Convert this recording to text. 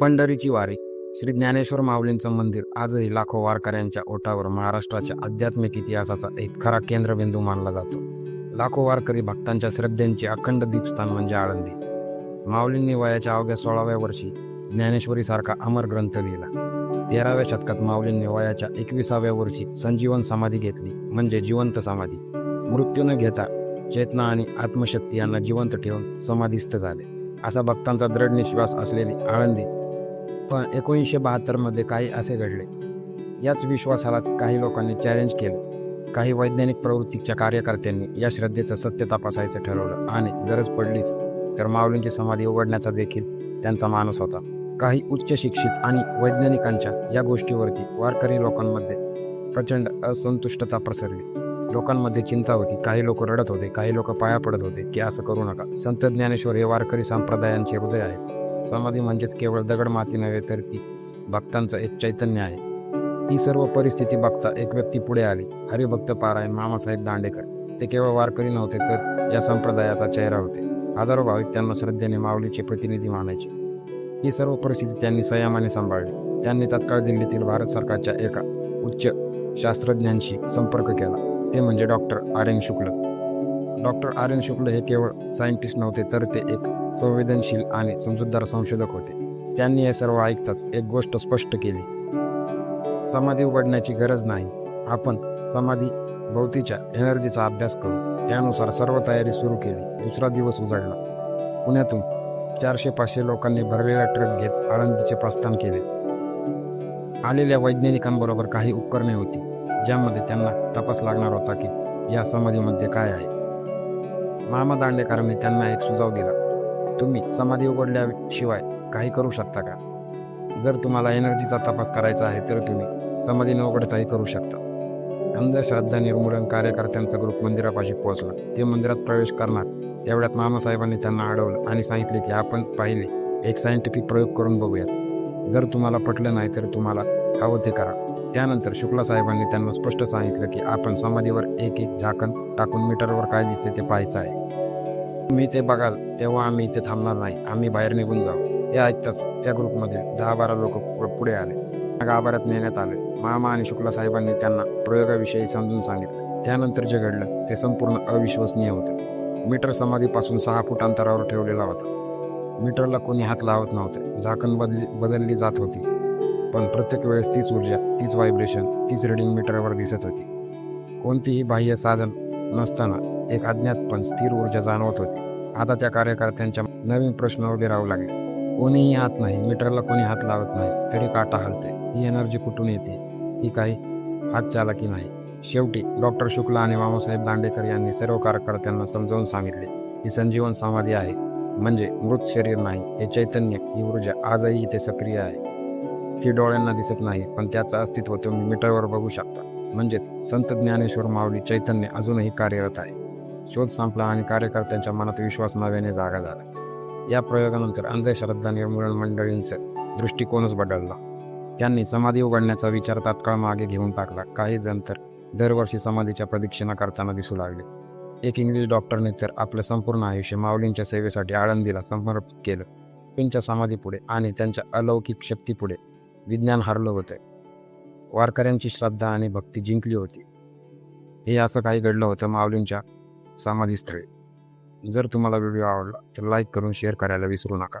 पंढरीची वारी. श्री ज्ञानेश्वर माऊलींचं मंदिर आजही लाखो वारकऱ्यांच्या ओठावर महाराष्ट्राच्या आध्यात्मिक इतिहासाचा एक खरा केंद्रबिंदू मानला जातो. लाखो वारकरी भक्तांच्या श्रद्धेंचे अखंड दीपस्थान म्हणजे आळंदी. माऊलींनी वयाच्या अवघ्या सोळाव्या वर्षी ज्ञानेश्वरीसारखा अमर ग्रंथ लिहिला. तेराव्या शतकात माऊलींनी वयाच्या एकविसाव्या वर्षी संजीवन समाधी घेतली म्हणजे जिवंत समाधी. मृत्यू न घेता चेतना आणि आत्मशक्ती यांना जिवंत ठेवून समाधीस्थ झाले. असा भक्तांचा दृढ निश्वास असलेली आळंदी पण एकोणीसशे बहात्तरमध्ये काही असे घडले. याच विश्वासाला काही लोकांनी चॅलेंज केलं. काही वैज्ञानिक प्रवृत्तीच्या कार्यकर्त्यांनी या श्रद्धेचं सत्य तपासायचं ठरवलं आणि गरज पडलीच तर माऊलींची समाधी उघडण्याचा देखील त्यांचा माणूस होता. काही उच्च शिक्षित आणि वैज्ञानिकांच्या या गोष्टीवरती वारकरी लोकांमध्ये प्रचंड असंतुष्टता पसरली. लोकांमध्ये चिंता होती काही लोक रडत होते काही लोक पाया पडत होते की असं करू नका. संत ज्ञानेश्वर हे वारकरी संप्रदायांचे हृदय आहेत. समाधी म्हणजेच केवळ दगड माती नव्हे तर ती भक्तांचं एक चैतन्य आहे. ही सर्व परिस्थिती बघता एक व्यक्ती पुढे आली. हरिभक्त पारायण मामासाहेब दांडेकर. ते केवळ वारकरी नव्हते तर या संप्रदायाचा चेहरा होते. हजारो भाविक त्यांना श्रद्धेने माऊलीचे प्रतिनिधी मानायचे. ही सर्व परिस्थिती त्यांनी संयमाने सांभाळली. त्यांनी तत्काळ दिल्लीतील भारत सरकारच्या एका उच्च शास्त्रज्ञांशी संपर्क केला. ते म्हणजे doctor R N Shukla. Doctor R N Shukla हे केवळ सायंटिस्ट नव्हते तर ते एक संवेदनशील आणि समजूतदार संशोधक होते. त्यांनी हे सर्व ऐकताच एक गोष्ट स्पष्ट केली. समाधी उघडण्याची गरज नाही. आपण समाधी भोवतीच्या एनर्जीचा अभ्यास करू. त्यानुसार सर्व तयारी सुरू केली. दुसरा दिवस उजाडला पुण्यातून चारशे पाचशे लोकांनी भरलेला ट्रक घेत आळंदीचे प्रस्थान केले. आलेल्या वैज्ञानिकांबरोबर काही उपकरणे होती ज्यामध्ये त्यांना तपास लागणार होता की या समाधीमध्ये काय आहे. मामा दांडेकरांनी त्यांना एक सुझाव दिला. तुम्ही समाधी उघडल्याशिवाय काही करू शकता का? जर तुम्हाला एनर्जीचा तपास करायचा आहे तर तुम्ही समाधी न उघडताही करू शकता. अंधश्रद्धा निर्मूलन कार्यकर्त्यांचा ग्रुप मंदिरापाशी पोहोचला. ते मंदिरात प्रवेश करणार. एवढ्यात मामासाहेबांनी त्यांना अडवलं आणि सांगितले की आपण पाहिले एक सायंटिफिक प्रयोग करून बघूयात. जर तुम्हाला पटलं नाही तर तुम्हाला हवं ते करा. त्यानंतर शुक्ला साहेबांनी त्यांना स्पष्ट सांगितलं की आपण समाधीवर एक एक झाकण टाकून मीटरवर काय दिसते ते पाहायचं आहे. तुम्ही ते बघाल तेव्हा आम्ही इथे थांबणार नाही. आम्ही बाहेर निघून जाऊ. हे ऐकताच त्या ग्रुपमध्ये दहा बारा लोक पुढे आले. गाभाऱ्यात नेण्यात आले. मामा आणि शुक्ला साहेबांनी त्यांना प्रयोगाविषयी समजून सांगितलं. त्यानंतर जे घडलं ते संपूर्ण अविश्वसनीय होतं. मीटर समाधीपासून सहा फूट अंतरावर ठेवलेला होता. मीटरला कोणी हात लावत नव्हते. झाकण बदली बदलली जात होती. पण प्रत्येक वेळेस तीच ऊर्जा तीच व्हायब्रेशन तीच रिडिंग मीटरवर दिसत होती. कोणतीही बाह्य साधन नसताना एक अज्ञात पण स्थिर ऊर्जा जाणवत होती. आता त्या कार्यकर्त्यांच्या नवीन प्रश्न उभे राहू लागले. कोणीही हात नाही मीटरला कोणी हात लावत नाही तरी काटा हलते ही एनर्जी कुठून येते? ही काही हात चालकी नाही. शेवटी डॉक्टर शुक्ला आणि मामासाहेब दांडेकर यांनी सर्व कार्यकर्त्यांना समजावून सांगितले ही संजीवन समाधी आहे. म्हणजे मृत शरीर नाही हे चैतन्य ही ऊर्जा आजही इथे सक्रिय आहे. ती डोळ्यांना दिसत नाही पण त्याचं अस्तित्व तुम्ही मीटरवर बघू शकता. म्हणजेच संत ज्ञानेश्वर माऊली चैतन्य अजूनही कार्यरत आहे. शोध संपला आणि कार्यकर्त्यांच्या मनात विश्वास नव्याने जागा झाला. या प्रयोगानंतर अंधश्रद्धा निर्मूलन मंडळींचं दृष्टिकोनच बदलला. त्यांनी समाधी उघडण्याचा विचार तात्काळ मागे घेऊन टाकला. काही जण तर दरवर्षी समाधीच्या प्रदक्षिणा करताना दिसू लागले. एक इंग्लिश डॉक्टरने तर आपलं संपूर्ण आयुष्य माऊलींच्या सेवेसाठी आळंदीला समर्पित केलं. त्यांच्या समाधीपुढे आणि त्यांच्या अलौकिक शक्तीपुढे विज्ञान हरलं होतं. वारकऱ्यांची श्रद्धा आणि भक्ती जिंकली होती. हे असं काही घडलं होतं माऊलींच्या समाधीस्थळी. जर तुम्हाला व्हिडिओ आवडला तर लाईक करून शेअर करायला विसरू नका.